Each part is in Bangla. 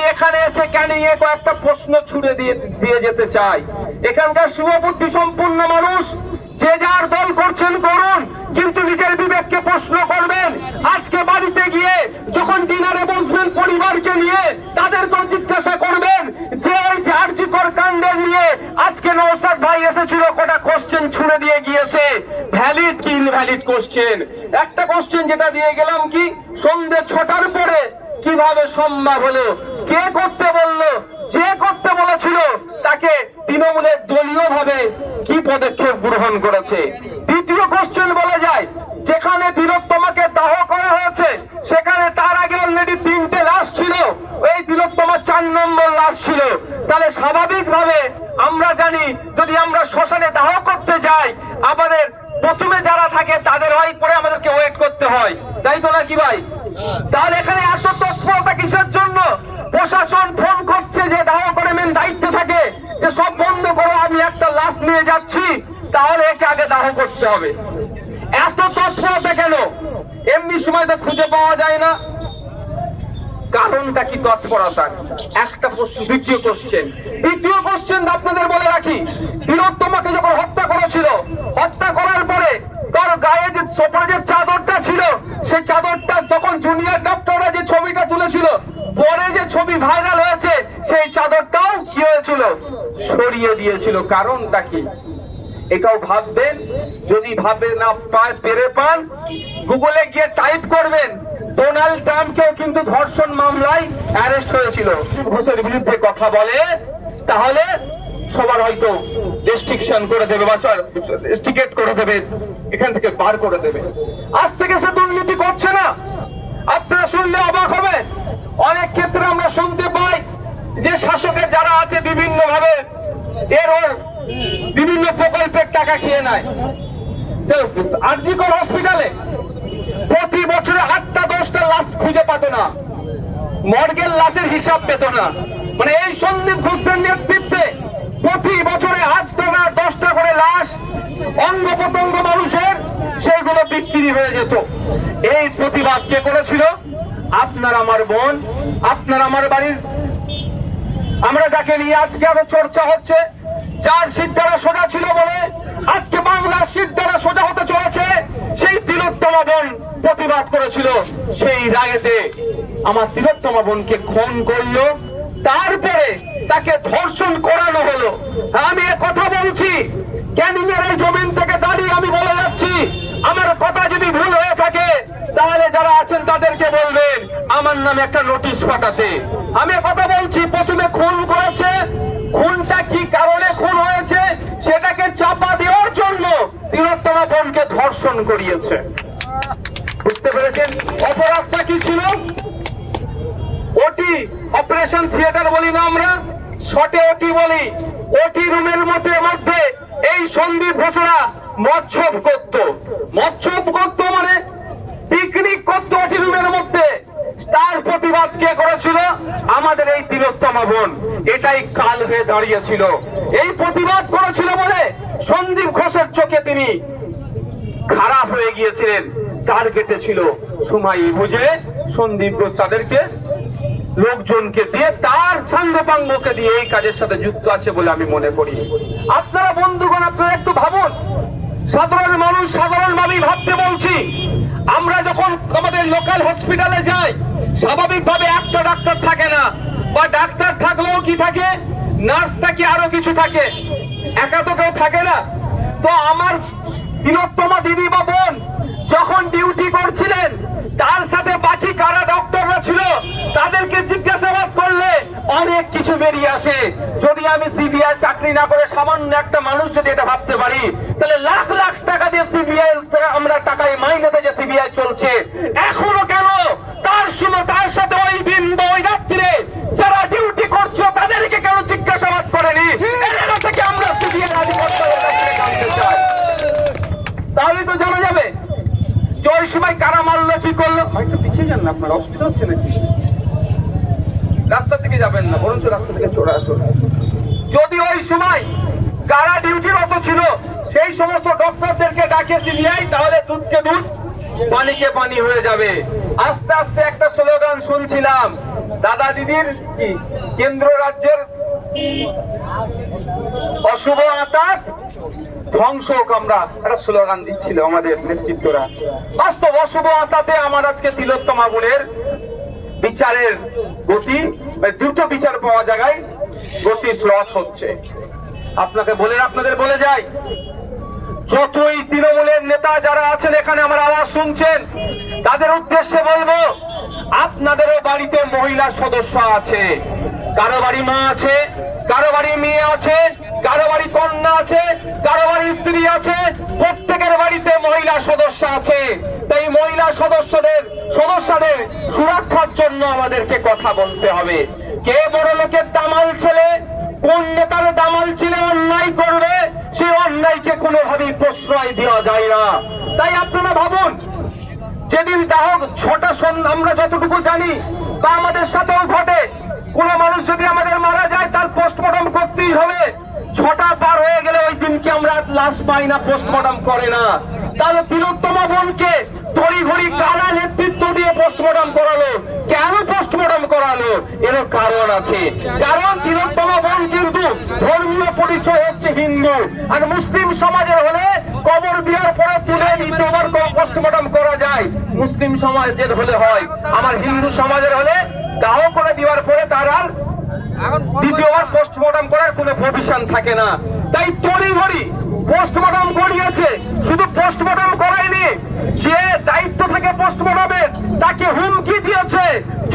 আমি এখানে এসে ক্যানিং এ কয়েকটা প্রশ্ন ছুড়ে দিয়ে দিয়ে যেতে চাই? এখানকার শুভবুদ্ধি সম্পূর্ণ মানুষ, যে যার দল করছেন করুন, কিন্তু নিজের বিবেককে প্রশ্ন করবেন। আজকে বাড়িতে গিয়ে যখন ডিনারে বসবেন পরিবারকে নিয়ে, তাদেরকেও জিজ্ঞাসা করবেন, যে এই যে আর্যিকর কাণ্ডের নিয়ে আজকে নৌসাদ ভাই এসেছিল, কটা কোশ্চেন ছুড়ে দিয়ে গিয়েছে। ভ্যালিড কি ইনভ্যালিড কোশ্চেন একটা কোশ্চেন যেটা দিয়ে গেলাম কি? সন্ধ্যে ছটার পরে কীভাবে সম্ভব হলো? কে করতে বলল? যে করতে বলেছিল, তাকে তৃণমূলের দলীয় ভাবে কি পদক্ষেপ গ্রহণ করেছে? দ্বিতীয় কোশ্চেন বলা যায়, যেখানে বীরত্তমাকে দাহ করা হয়েছে সেখানে তার আগে অলরেডি তিনটে লাশ ছিল এই বীরত্তমা চার নম্বর লাশ ছিল তাহলে স্বাভাবিকভাবে আমরা জানি যদি আমরা শ্মশানে দাহ করতে যাই আমাদের প্রথমে যারা থাকে তাদের হয় পরে আমাদেরকে ওয়েট করতে হয় তাই তো নাকি ভাই তাহলে এখানে এত তৎপরতা কিসের জন্য প্রশাসন ফোন করছে যে দাহ করে মেন দায়িত্ব থাকে যে সব বন্ধ করো আমি একটা লাশ নিয়ে যাচ্ছি তাহলে একে আগে দাহ করতে হবে। এত তৎপরতা কেন? এমনি সময় তো খুঁজে পাওয়া যায় না। কারণটা কি তৎপরতার? একটা প্রশ্ন, দ্বিতীয় কোশ্চেন দ্বিতীয় কোশ্চেন আপনাদের বলে রাখি বীরত্তমাকে যখন হত্যা করেছিল, হত্যা করার পরে তার গায়ে যে সোপরে যে চাদরটা ছিল সেই চাদরটা তখন জুনিয়র ডক্টররা যে ছবিটা তুলেছিল, পরে যে ছবি ভাইরাল হয়েছে, সেই চাদরটাও কি হয়েছিল? সরিয়ে দিয়েছিল। কারণটা কি? এটাও ভাববেন? যদি ভাবে না পায়, পেরে পান। গুগলে গিয়ে টাইপ করবেন ডোনাল্ড ট্রাম্পকেও কিন্তু ধর্ষণ মামলায় অ্যারেস্ট হয়েছিল। ঘোষের বিরুদ্ধে কথা বলে, তাহলে সবার হয়তো রেস্ট্রিকশন করে দেবে বা টিকেট করে দেবে, এখান থেকে বার করে দেবে। আজ থেকে সে দুর্নীতি করছে না। আপনারা শুনলে অবাক হবে অনেক ক্ষেত্রে আমরা শুনতে পাই যে শাসকের যারা আছে বিভিন্ন ভাবে এর বিভিন্ন প্রকল্পের টাকা খেয়ে নেয়। আরজিকর হসপিটালে প্রতি বছরে আটটা দশটা লাশ খুঁজে পেত না। মর্গের লাশের হিসাব পেত না। মানে এই সন্দীপ ঘোষদের নেতৃত্বে প্রতি বছরে আটটা না দশটা করে লাশ অঙ্গ প্রত্যঙ্গ মানুষের সেগুলো বিক্রি হয়ে যেত। এই প্রতিবাদ কে করেছিল? আপনার আমার বোন, আপনার আমার বাড়ির। আমরা যাকে নিয়ে আজকে আরও চর্চা হচ্ছে, যার সিট দ্বারা সোজা ছিল বলে আজকে বাংলার সিট দ্বারা সোজা হতে চলেছে, সেই তিলোত্তমা বোন প্রতিবাদ করেছিল। সেই রায়েতে আমার তিলোত্তমা বোনকে খুন করল, তারপরে তাকে ধর্ষণ করানো হলো। আমি কথা বলছি ক্যানিং এর এই জমিন থেকে দাঁড়িয়ে আমি বলে যাচ্ছি, আমার কথা যদি ভুল হয়ে থাকে, তাহলে যারা আছেন তাদেরকে বলবেন, আমার নামে একটা নোটিশ পাঠাতে। আমি কথা বলছি, প্রথমে খুন করেছে, খুনটা কি কারণে খুন হয়েছে সেটাকে চাপা দেওয়ার জন্য তিলোত্তমা ধর্ষণ করিয়েছে। বুঝতে পেরেছেন? অপরাধটা কি ছিল? ওটি অপারেশন থিয়েটার বলি না আমরা, শটে ওটি বলি। ওটি রুমের মধ্যে মধ্যে এই সন্দীপ ঘোষণা মৎসব করত মৎসব করত মানে পিকনিক করতো ওটি রুমের মধ্যে। তার প্রতিবাদ কে করেছিল? আমাদের এই তিলোত্তমা বোন। এটাই কাল হয়ে দাঁড়িয়েছিল। এই প্রতিবাদ করেছিল বলে সন্দীপ ঘোষের চোখে তিনি খারাপ হয়ে গিয়েছিলেন। টার্গেটে ছিল সুমাই বুঝে সন্দীপ ঘোষ তাদেরকে, লোকজনকে দিয়ে তার সাঙ্গপাঙ্গকে দিয়ে এই কাজের সাথে যুক্ত আছে বলে আমি মনে করি। আপনারা বন্ধুগণ, আপনারা একটু ভাবুন। সাধারণ মানুষ, সাধারণ ভাবেই ভাবতে বলছি, আমরা যখন আমাদের লোকাল হসপিটালে যাই, স্বাভাবিকভাবে একটা ডাক্তার থাকে না। বা ডাক্তার থাকলেও কি থাকে? নার্স থাকে, আরও কিছু থাকে। একা তো কেউ থাকে না। তো আমার তিলোত্তমা দিদি বা বোন যখন ডিউটি করছিলেন, তার সাথে বাকি কারা ডক্টররা ছিল, তাদেরকে জিজ্ঞাসাবাদ করলে অনেক কিছু বেরিয়ে আসে। যদি আমি সিবিআই চাকরি না করে সামান্য একটা মানুষ যদি এটা ভাবতে পারি, তাহলে লাখ লাখ টাকা দিয়ে সিবিআই আমরা টাকায় মাইনেতে যে সিবিআই চলছে, এখনও কেন তার সময় তার সাথে ওই দিন বা ওই রাত্রে যারা ডিউটি করছ তাদেরকে কেন জিজ্ঞাসাবাদ করেনি এটা থেকে আমরা সিবিআই আধিপত্যের ব্যাপারে জানতে চাই তাহলে তো জানা যাবে যে ওই সময় কারা মারলো কি করল হয়তো পিছিয়ে যান না আপনার অসুবিধা হচ্ছে নাকি? রাস্তা থেকে যাবেন না, বরঞ্চ রাস্তা থেকে আসুন। যদি ওই সময় কারা ডিউটিরত ছিল, সেই সমস্ত ডক্টরদেরকে ডাকে সিবিআই তাহলে দুধকে দুধ, পানিকে পানি হয়ে যাবে। আস্তে আস্তে একটা স্লোগান শুনছিলাম। দাদা দিদির কি? কেন্দ্র রাজ্যের অশুভ আতাত ধ্বংস হোক আমরা। একটা স্লোগান দিচ্ছিল আমাদের নেতৃত্বরা। বাস্তব অশুভ আতাতে আমার আজকে তিলোত্তমা বোনের বিচারের গতি মানে দ্রুত বিচার পাওয়া জায়গায় গতি স্লথ হচ্ছে। আপনাকে বলে, আপনাদের বলে যাই, যতই তৃণমূলের নেতা যারা আছেন এখানে আমার আওয়াজ শুনছেন, তাদের উদ্দেশ্যে বলব, আপনাদেরও বাড়িতে মহিলা সদস্য আছে। কারও বাড়ি মা আছে, কারও বাড়ি মেয়ে আছে কারও বাড়ি কন্যা আছে কারও বাড়ি স্ত্রী আছে, প্রত্যেকের বাড়িতে মহিলা সদস্য আছে। তাই মহিলা সদস্যদের সদস্যদের সুরক্ষার জন্য আমাদেরকে কথা বলতে হবে। কে বড় লোকের দামাল ছেলে, কোন নেতার দামাল ছেলে অন্যায় করবে, সে অন্যায়কে কোনোভাবেই প্রশ্রয় দেওয়া যায় না। তাই আপনারা ভাবুন, যেদিন দাহ ছটা আমরা যতটুকু জানি, বা আমাদের সাথেও ঘটে, কোন মানুষ যদি আমাদের মারা যায়, তার পোস্টমর্টম করতেই হবে। ছটা পার হয়ে গেলে ওই দিনকে আমরা লাশ পাই না পোস্টমর্টম করে না। তাহলে তিলোত্তমা বোনকে তড়ি ঘড়ি কারা নেতৃত্ব দিয়ে পোস্টমর্টম করালো? কেন পোস্টমর্টম করালো? এর কারণ আছে। কারণ তিলোত্তমা বোন কিন্তু ধর্মীয় পরিচয় হচ্ছে হিন্দু। আর মুসলিম সমাজের হলে কবর দেওয়ার পরে তুলে দ্বিতীয়বার পোস্টমর্টম করা যায়। মুসলিম সমাজের হলে হয়। আমার হিন্দু সমাজের হলে দাহ করে দেওয়ার পরে তার আর দ্বিতীয়বার পোস্টমর্টম করার কোনো প্রভিশন থাকে না। তাই তড়ি ঘড়ি পোস্টমর্টম করিয়েছে। শুধু পোস্টমর্টম করায়নি যে দায়িত্ব থাকে পোস্টমর্টমের তাকে হুমকি দিয়েছে।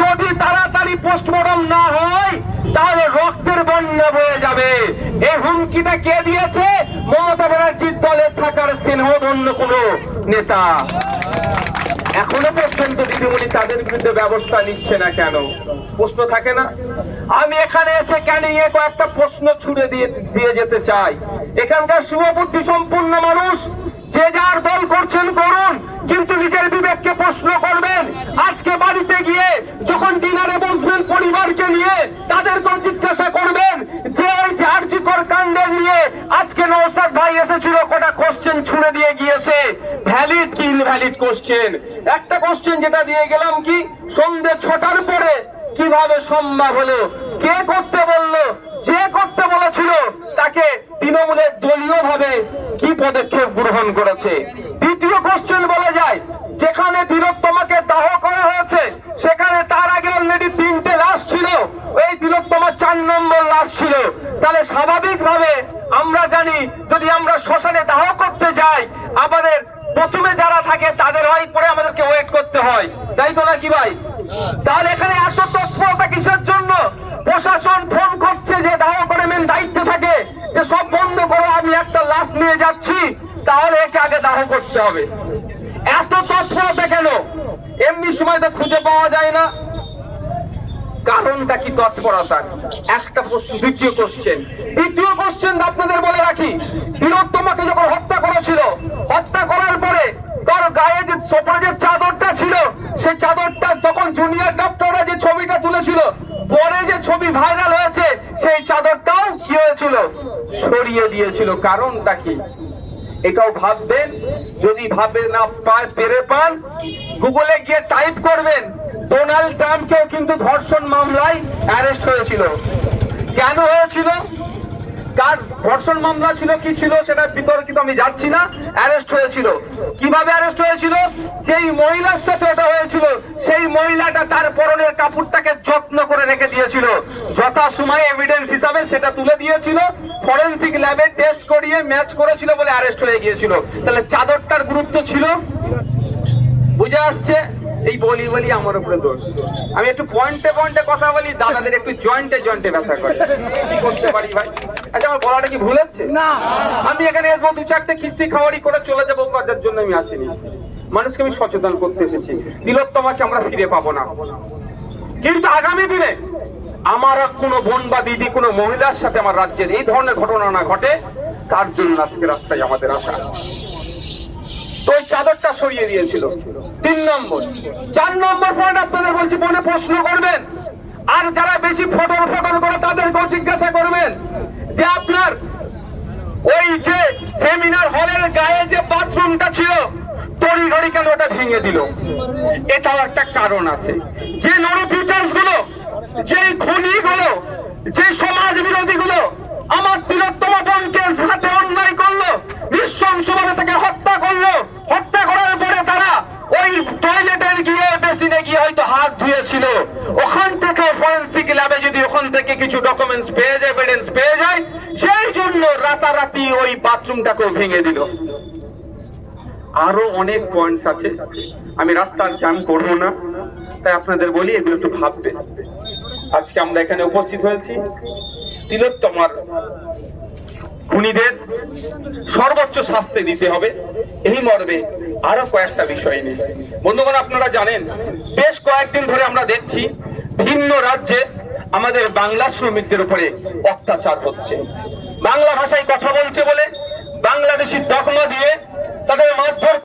যদি তাড়াতাড়ি পোস্টমর্টম না হয় তাহলে রক্তের বন্যা বয়ে যাবে। এই হুমকিটা কে দিয়েছে? মমতা ব্যানার্জির দলে থাকার স্নেহধন্য কোনো নেতা। এখনও পর্যন্ত দিদিমণি তাদের বিরুদ্ধে ব্যবস্থা নিচ্ছে না কেন? প্রশ্ন থাকে না? আমি এখানে এসে ক্যানিং এ কয়েকটা প্রশ্ন ছুড়ে দিয়ে দিয়ে যেতে চাই? এখানকার শুভবুদ্ধি সম্পূর্ণ মানুষ, যে যার দল করছেন করুন, কিন্তু নিজের বিবেককে প্রশ্ন করবেন। আজকে বাড়িতে গিয়ে যখন ডিনারে বসবেন পরিবারকে নিয়ে, তাদেরকেও জিজ্ঞাসা করবেন, যে ওই জার্জিকর কাণ্ডের নিয়ে আজকে নৌসাদ ভাই এসেছিল, কটা কোশ্চেন ছুড়ে দিয়ে গিয়েছে। ভ্যালিড কি ইনভ্যালিড কোশ্চেন একটা কোশ্চেন যেটা দিয়ে গেলাম কি? সন্ধে ছটার পরে কীভাবে সম্ভব হলো? কে করতে বলল? যে করতে বলেছিল, তাকে তৃণমূলের দলীয় ভাবে কি পদক্ষেপ গ্রহণ করেছে? দ্বিতীয় কোশ্চেন বলা যায়, যেখানে বীরত্তমাকে দাহ করা হয়েছে, সেখানে তার আগে অলরেডি তিনটে লাশ ছিল। এই বীরত্তমার চার নম্বর লাশ ছিল। তাহলে স্বাভাবিকভাবে আমরা জানি, যদি আমরা শ্মশানে দাহ করতে যাই, আমাদের প্রথমে যারা থাকে, তাদের হয়, পরে আমাদেরকে ওয়েট করতে হয়। তাই তো না নাকি ভাই? তাহলে এখানে এত তৎপরতা কিসের জন্য? প্রশাসন ফোন করছে যে, দাও, করে মেন দায়িত্ব থাকে। যে সব বন্ধ করো, আমি একটা লাশ নিয়ে যাচ্ছি। তাহলে একে আগে দাহ করতে হবে। এত তৎপরতা কেন? এমনি সময় তো খুঁজে পাওয়া যায় না। কারণটা কি তৎপরতা একটা প্রশ্ন, দ্বিতীয় কোশ্চেন দ্বিতীয় কোশ্চেন আপনাদের বলে রাখি বীরত্তমাকে যখন হত্যা করেছিল, হত্যা করার পরে তার গায়ে যে সোপরে যে চাদরটা ছিল সেই চাদরটা তখন জুনিয়র ডক্টররা যে ছবিটা তুলেছিল, পরে যে ছবি ভাইরাল হয়েছে, সেই চাদরটাও কি হয়েছিল? ছড়িয়ে দিয়েছিল। কারণটা কি? এটাও ভাববেন? যদি ভাবে না পায়, পেরে পান? গুগলে গিয়ে টাইপ করবেন। ডোনাল্ড ট্রাম্পকেও কিন্তু ধর্ষণ মামলায় অ্যারেস্ট হয়েছিল। কেন হয়েছিল? কার ধর্ষণ মামলা ছিল, কি ছিল সেটা বিতর্কিত, আমি যাচ্ছি না। অ্যারেস্ট হয়েছিল। কীভাবে অ্যারেস্ট হয়েছিল? যেই মহিলার সাথে ওটা হয়েছিল, সেই মহিলাটা তার পরনের কাপড়টাকে যত্ন করে রেখে দিয়েছিল। যথা সময় এভিডেন্স হিসাবে সেটা তুলে দিয়েছিল। ফরেন্সিক ল্যাবে টেস্ট করিয়ে ম্যাচ করেছিল বলে অ্যারেস্ট হয়ে গিয়েছিল। তাহলে চাদরটার গুরুত্ব ছিল? বুঝে আসছে? এই বলি বলি আমার উপরে দোষ। আমি একটু পয়েন্টে পয়েন্টে কথা বলি দাদাদের একটু জয়েন্টে জয়েন্টে ব্যথা করে। কি করতে পারি ভাই? আচ্ছা আমার বলাটা কি ভুল হচ্ছে? না। আমি এখানে আসব দু চারটে খিস্তি খাওয়ারি করে চলে যাব কাজের জন্য আমি আসিনি। মানুষকে আমি সচেতন করতে এসেছি। তিলোত্তমাকে আমরা ফিরে পাবো না। কিন্তু আগামী দিনে আমার কোনো বোন বা দিদি কোনো মহিলার সাথে আমার রাজ্যের এই ধরনের ঘটনা না ঘটে তার জন্য আজকে রাস্তায় আমাদের আসা। তো ওই চাদরটা সরিয়ে দিয়েছিল। তিন নম্বর। চার নম্বর পয়েন্ট আপনাদের বলছি, মনে প্রশ্ন করবেন? আর যারা বেশি ফটর ফটর করে তাদেরকেও জিজ্ঞাসা করবেন যে আপনার ওই যে সেমিনার হলের গায়ে যে বাথরুমটা ছিল তড়ি ঘড়ি কেন ওটা ভেঙে দিল? এটাও একটা কারণ আছে। যে নরু ফিচার্সগুলো যে খুনিগুলো যে সমাজ বিরোধীগুলো আমার তিলোত্তম বোনকে হাতে অন্যায় করল নৃশংসভাবে তাকে হত্যা করল। হত্যা করার পরে তারা ওই টয়লেটের গিয়ে বেসিনে গিয়ে হয়তো হাত ধুয়েছিল। ওখান থেকে ফরেন্সিক ল্যাবে যদি ওখান থেকে কিছু ডকুমেন্টস পেয়ে যায় এভিডেন্স পেয়ে যায়, সেই জন্য রাতারাতি ওই বাথরুমটাকেও ভেঙে দিল। আরও অনেক পয়েন্টস আছে। আমি রাস্তার জাম করব না, তাই আপনাদের বলি এগুলো একটু ভাববেন। আজকে আমরা এখানে উপস্থিত হয়েছি। তিলোত্তমার খুনিদের সর্বোচ্চ শাস্তি দিতে হবে। এই মর্মে আরও কয়েকটা বিষয় নিয়ে। বন্ধুগণ, আপনারা জানেন, বেশ কয়েকদিন ধরে আমরা দেখছি ভিন্ন রাজ্যে আমাদের বাংলা শ্রমিকদের উপরে অত্যাচার হচ্ছে। বাংলা ভাষায় কথা বলছে বলে বাংলাদেশি দখমা দিয়ে তাদের মারধর